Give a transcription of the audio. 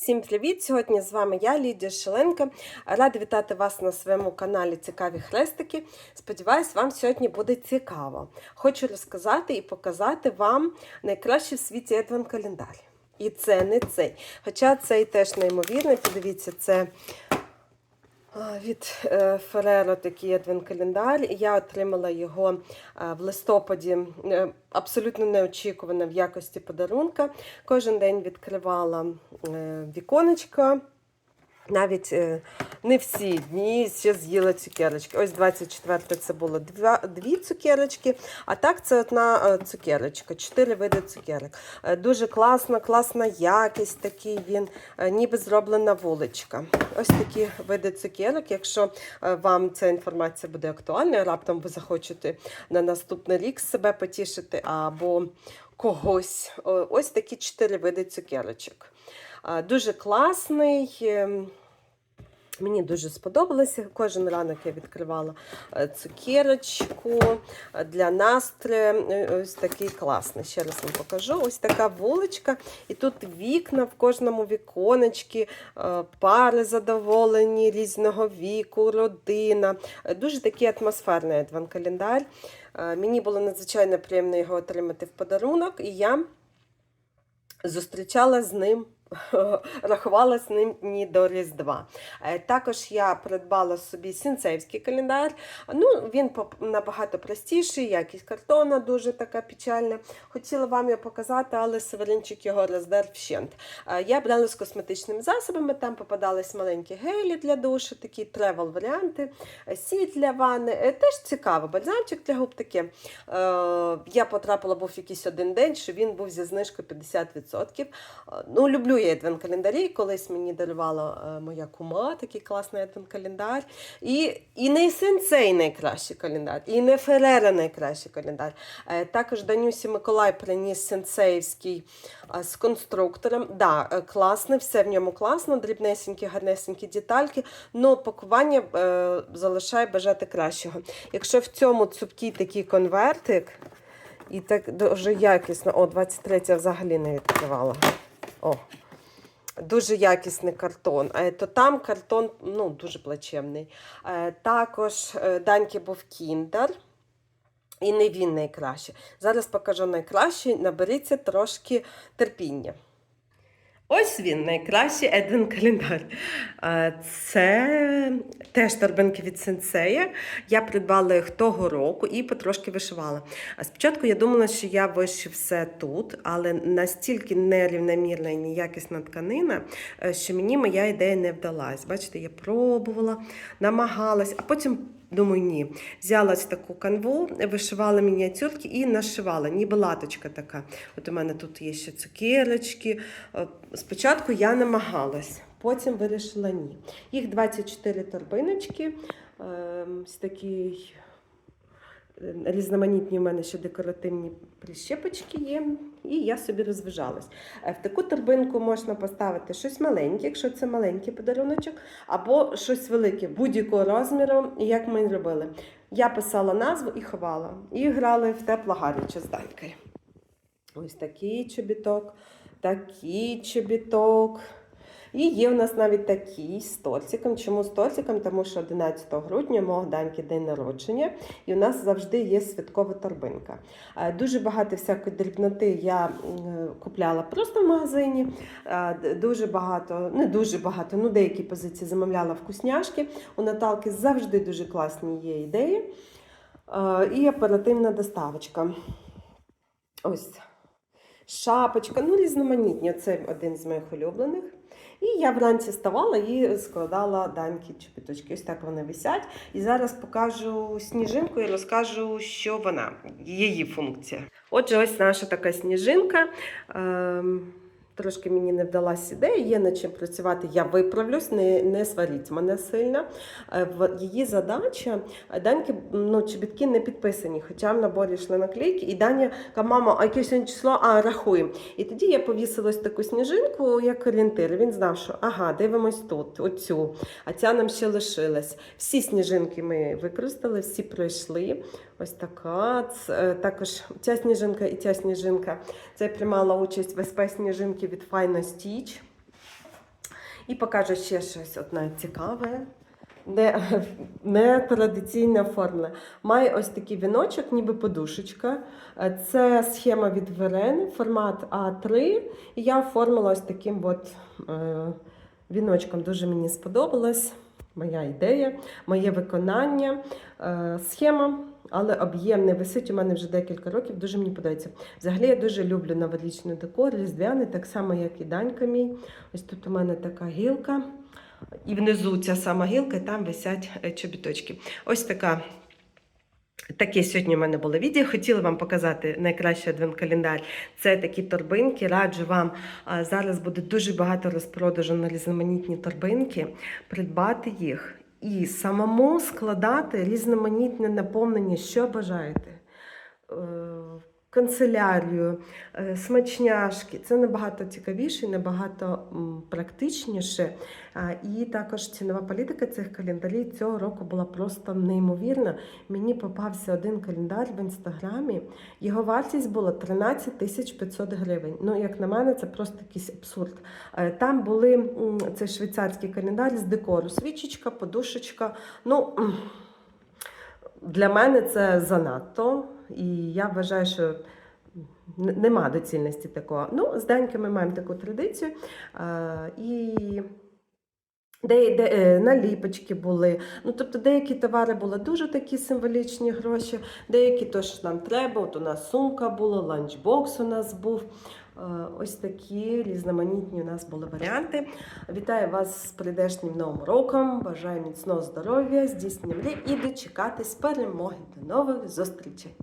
Всім привіт! Сьогодні з вами я, Лідія Шеленка. Рада вітати вас на своєму каналі Цікаві хрестики. Сподіваюсь, вам сьогодні буде цікаво. Хочу розказати і показати вам найкращий в світі Едван календар. І це не цей. Хоча цей теж неймовірний. Подивіться, це від е, Фереро такий адвент календар. Я отримала його в листопаді е, абсолютно неочікувано в якості подарунка. Кожен день відкривала е, віконечко. Навіть е, не всі дні ще з'їла цукерочки. Ось 24 це було дві цукерочки, а так це одна е, цукерочка, чотири види цукерок. Е, Дуже класна, класна якість, такий він, ніби зроблена вуличка. Ось такі види цукерок. Якщо вам ця інформація буде актуальна, раптом ви захочете на наступний рік себе потішити або когось. Ось такі чотири види цукерочок. Дуже класний. Мені дуже сподобалося. Кожен ранок я відкривала е, цукерочку е, для настрою. Е, Ось такий класний. Ще раз вам покажу. Ось така вуличка. І тут вікна в кожному віконечці, пари задоволені різного віку, родина. Дуже такий атмосферний адвент календар. Мені було надзвичайно приємно його отримати в подарунок, і я зустрічала з ним. Рахувала з ним дні до Різдва. Е, Також я придбала собі сінцейський календар. Ну, він набагато простіший, якість картона дуже така печальна. Хотіла вам його показати, але Северинчик його роздер вщент. Е, Я брала з косметичними засобами, там попадались маленькі гелі для душу, такі тревел варіанти, е, сіль для ванни. Теж цікаво, бальзамчик для губ таке. Я потрапила був якийсь один день, що він був зі знижкою 50%. Е, Ну, люблю я адвент календарі. Колись мені дарувала е, моя кума такий класний адвент календар. І, і не сенсей найкращий календар, і не Ферера найкращий календар. Е, Також Данюсі Миколай приніс сенсеївський е, з конструктором. Да, е, класний, все в ньому класно, дрібнесенькі, гарнесенькі детальки, але пакування залишає бажати кращого. Якщо в цьому цупкий такий конвертик, і так дуже якісно, о, 23 я взагалі не відкривала. О, дуже якісний картон. Е, То там картон ну, дуже плачевний. Е, Також е, Даньки був кіндер. І не він найкраще. Зараз покажу найкраще. Наберіться трошки терпіння. Ось він, найкращий Едвін календар. Це теж торбинки від сенсея. Я придбала їх того року і потрошки вишивала. А Спочатку я думала, що я вишив все тут, але настільки нерівномірна і неякісна тканина, е, що мені моя ідея не вдалась. Бачите, я пробувала, намагалась, а потім. Думаю, ні. Взялась таку канву, вишивала мініатюрки і нашивала, ніби латочка така. От у мене тут є ще цукерочки. Е, Спочатку я намагалась, потім вирішила ні. Їх 24 торбиночки. ем, Ось такий е, різноманітні в мене ще декоративні прищепочки є, і я собі розважалась. Е, В таку торбинку можна поставити щось маленьке, якщо це маленький подаруночок, або щось велике, будь-якого розміру, як ми робили. Я писала назву і ховала. І грали в теплогаряче з Данькою. Ось такий чобіток, такий чобіток. І є у нас навіть такий з тортиком. Чому з тортиком? Тому що 11 грудня мого даньки день народження, і у нас завжди є святкова торбинка. Е, Дуже багато всякої дрібноти я купляла просто в магазині. Е, Дуже багато, не дуже багато, ну деякі позиції замовляла вкусняшки. У Наталки завжди дуже класні є ідеї. Е, І оперативна доставочка. Ось шапочка, ну різноманітні. Це один з моїх улюблених. І я вранці ставала і складала даньки чепіточки. Ось так вони висять. І зараз покажу сніжинку і розкажу, що вона, її функція. Отже, ось наша така сніжинка. Трошки мені не вдалася ідея, є над чим працювати, я виправлюсь, не, не сваріть мене сильно. Е, її задача, е, Даньки ну, чобітки не підписані, хоча в наборі йшли наклейки, і Даня каже, мама, а яке сьогодні число? А, рахуємо. І тоді я повісила ось таку сніжинку, як орієнтир. Він знав, що ага, дивимось тут, оцю, а ця нам ще лишилась. Всі сніжинки ми використали, всі пройшли. Ось така. Е, Також ця сніжинка і ця сніжинка. Це приймала участь в СП сніжинки від Fine Stitch. І покажу ще щось одне цікаве. Не, не традиційне оформлення. Має ось такий віночок, ніби подушечка. Е, Це схема від Верен, формат А3. І я оформила ось таким от, е, віночком. Дуже мені сподобалось. Моя ідея, моє виконання. Е, схема, але об'єм не висить у мене вже декілька років. Дуже мені подобається. Взагалі я дуже люблю новорічний декор, різдвяний, так само, як і Данька мій. Ось тут у мене така гілка. І внизу ця сама гілка, і там висять е, чобіточки. Ось така. Таке сьогодні в мене було відео. Хотіла вам показати найкращий адвент-календар. Це такі торбинки. Раджу вам зараз буде дуже багато розпродажу на різноманітні торбинки, придбати їх і самому складати різноманітне наповнення, що бажаєте. Канцелярію, е, смачняшки. Це набагато цікавіше, набагато практичніше. І також цінова політика цих календарів цього року була просто неймовірна. Мені попався один календар в інстаграмі. Його вартість була 13 тисяч 500 гривень. Ну, як на мене, це просто якийсь абсурд. Е, Там були це швейцарський календар з декору, свічечка, подушечка. Ну для мене це занадто. І я вважаю, що нема доцільності такого. Ну, з Даньками ми маємо таку традицію. І де, де е, наліпочки були. Ну, тобто деякі товари були дуже такі символічні гроші, деякі то, що нам треба. От у нас сумка була, ланчбокс у нас був. Ось такі різноманітні у нас були варіанти. Вітаю вас з прийдешнім новим роком. Бажаю міцного здоров'я, здійснення мрій і дочекатись перемоги. До нових зустрічей!